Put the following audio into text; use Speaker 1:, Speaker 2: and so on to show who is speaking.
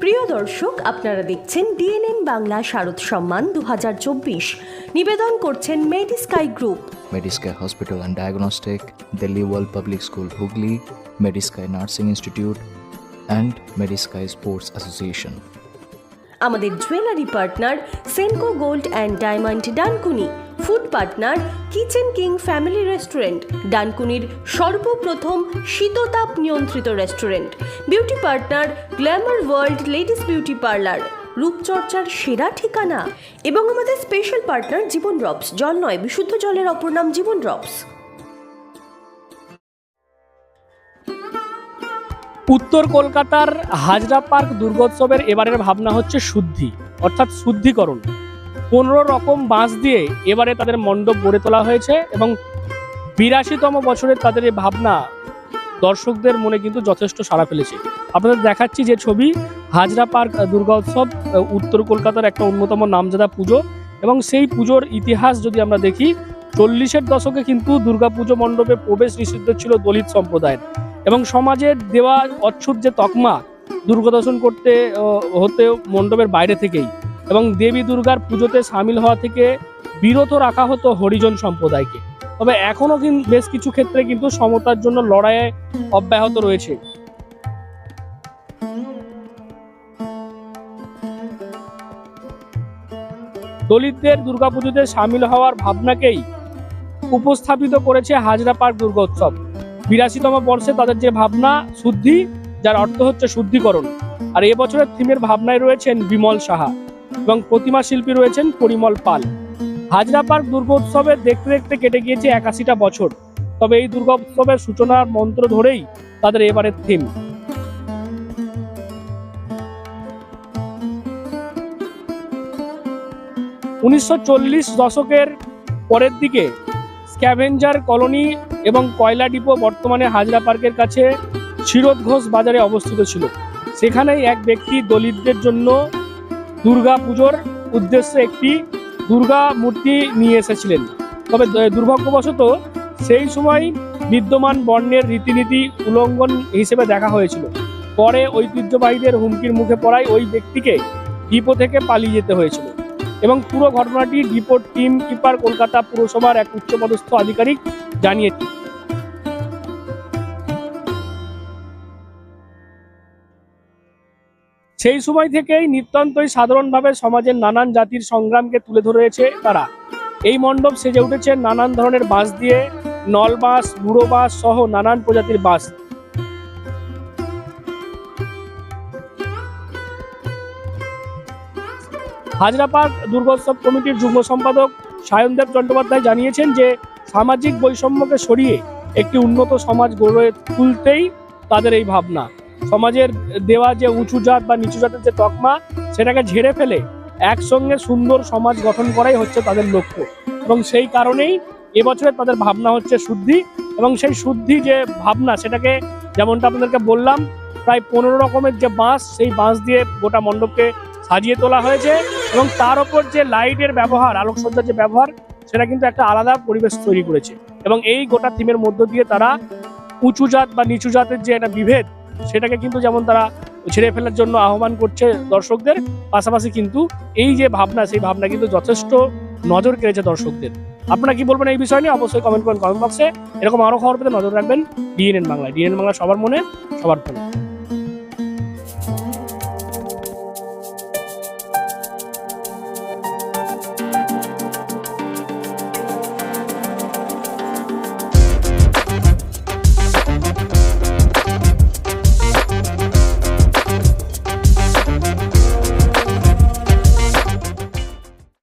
Speaker 1: প্রিয় দর্শক আপনারা দেখছেন ডিএনএম বাংলা শারদ সম্মান দুহাজার চব্বিশ। নিবেদন করছেন Medisky group
Speaker 2: Medisky hospital and diagnostic Delhi world public school Hooghly Medisky nursing institute and Medisky sports association
Speaker 1: আমাদের jewellery partner Senco gold and diamond Dankuni food partner, kitchen king family restaurant, ডানকুনির সর্বপ্রথম শীততাপ নিয়ন্ত্রিত restaurant, beauty partner, glamour world ladies beauty parlour, রূপচর্চার সেরা ঠিকানা এবং আমাদের special partner জীবন drops জল নয়, বিশুদ্ধ জলের অপর নাম জীবন ড্রপস
Speaker 3: উত্তর কলকাতার হাজরা পার্ক দুর্গোৎসবের এবারের ভাবনা হচ্ছে শুদ্ধি, অর্থাৎ শুদ্ধিকরণ। পনেরো রকম বাঁশ দিয়ে এবারে তাদের মণ্ডপ গড়ে তোলা হয়েছে এবং বিরাশিতম বছরের তাদের এই ভাবনা দর্শকদের মনে কিন্তু যথেষ্ট সাড়া ফেলেছে। আপনাদের দেখাচ্ছি যে ছবি হাজরা পার্ক দুর্গোৎসব আহ, উত্তর কলকাতার একটা অন্যতম নামজাদা পুজো এবং সেই পুজোর ইতিহাস যদি আমরা দেখি চল্লিশের দশকে কিন্তু দুর্গাপুজো মণ্ডপে প্রবেশ নিষিদ্ধ ছিল দলিত সম্প্রদায়ের এবং সমাজের দেওয়া অচ্ছুত যে তকমা দুর্গা দর্শন করতে হতে মণ্ডপের বাইরে থেকেই। এবং দেবী দুর্গার পুজোতে সামিল হওয়া থেকে বিরত রাখা হতো হরিজন সম্প্রদায়কে। তবে এখনও কিন্তু বেশ কিছু ক্ষেত্রে কিন্তু সমতার জন্য লড়াইয়ে অব্যাহত রয়েছে। দলিতদের দুর্গাপুজোতে সামিল হওয়ার ভাবনাকেই উপস্থাপিত করেছে হাজরা পার্ক দুর্গোৎসব। বিরাশিতম বর্ষে তাদের যে ভাবনা, শুদ্ধি, যার অর্থ হচ্ছে শুদ্ধিকরণ। আর এবছরের থিমের ভাবনায় রয়েছেন বিমল সাহা। এবং প্রতিমা শিল্পী রয়েছেন পরিমল পাল। হাজরা পার্ক দুর্গোৎসবে দেখতে দেখতে কেটে গিয়েছে একাশিটা বছর। তবে এই দুর্গোৎসবের সূচনার মন্ত্র ধরেই তাদের এবারের থিম উনিশশো চল্লিশ দশকের পরের দিকে স্ক্যাভেঞ্জার কলোনি এবং কয়লা ডিপো বর্তমানে হাজরা পার্কের কাছে শিরোদ ঘোষ বাজারে অবস্থিত ছিল। সেখানেই এক ব্যক্তি দলিতদের জন্য দুর্গা পুজোর উদ্দেশ্যে একটি দুর্গা মূর্তি নিয়ে এসেছিলেন। তবে দুর্ভাগ্যবশত সেই সময় বিদ্যমান বর্ণের রীতিনীতি উল্লঙ্ঘন হিসেবে দেখা হয়েছিল। পরে ঐতিহ্যবাহীদের হুমকির মুখে পড়ায় ওই ব্যক্তিকে ডিপো থেকে পালিয়ে যেতে হয়েছিল এবং পুরো ঘটনাটি ডিপোর টিম কিপার কলকাতা পুরসভার এক উচ্চপদস্থ আধিকারিক জানিয়েছে সেই সময় থেকেই নিতান্তই সাধারণভাবে সমাজের নানান জাতির সংগ্রামকে তুলে ধরেছে তারা। এই মণ্ডপ সেজে উঠেছে নানান ধরনের বাঁশ দিয়ে, নল বাঁশ, বুড়ো বাঁশ সহ নানান প্রজাতির বাঁশ। হাজরা পার্ক দুর্গোৎসব কমিটির যুগ্ম সম্পাদক সায়নদেব চট্টোপাধ্যায় জানিয়েছেন যে, সামাজিক বৈষম্যকে সরিয়ে একটি উন্নত সমাজ গড়ে তুলতেই তাদের এই ভাবনা। সমাজের দেওয়া যে উঁচু জাত বা নিচু জাতের যে তকমা, সেটাকে ঝেড়ে ফেলে একসঙ্গে সুন্দর সমাজ গঠন করাই হচ্ছে তাদের লক্ষ্য। এবং সেই কারণেই এবছরের তাদের ভাবনা হচ্ছে শুদ্ধি এবং সেই শুদ্ধি যে ভাবনা, সেটাকে যেমনটা আপনাদেরকে বললাম, প্রায় পনেরো রকমের যে বাঁশ, সেই বাঁশ দিয়ে গোটা মণ্ডপকে সাজিয়ে তোলা হয়েছে এবং তার ওপর যে লাইটের ব্যবহার, আলোকসজ্জার যে ব্যবহার, সেটা কিন্তু একটা আলাদা পরিবেশ তৈরি করেছে। এবং এই গোটা থিমের মধ্য দিয়ে তারা উঁচু জাত বা নিচু জাতের যে একটা বিভেদ সেটাকে কিন্তু যেমন তারা ছেড়ে ফেলার জন্য আহ্বান করছে দর্শকদের, পাশাপাশি কিন্তু এই যে ভাবনা, সেই ভাবনা কিন্তু যথেষ্ট নজর কেড়েছে দর্শকদের। আপনারা কি বলবেন এই বিষয় নিয়ে? অবশ্যই কমেন্ট করেন কমেন্ট বক্সে এরকম আরও খবর পেতে নজর রাখবেন ডিএনএন বাংলা ডিএনএন বাংলা সবার মনে, সবার ফোনে।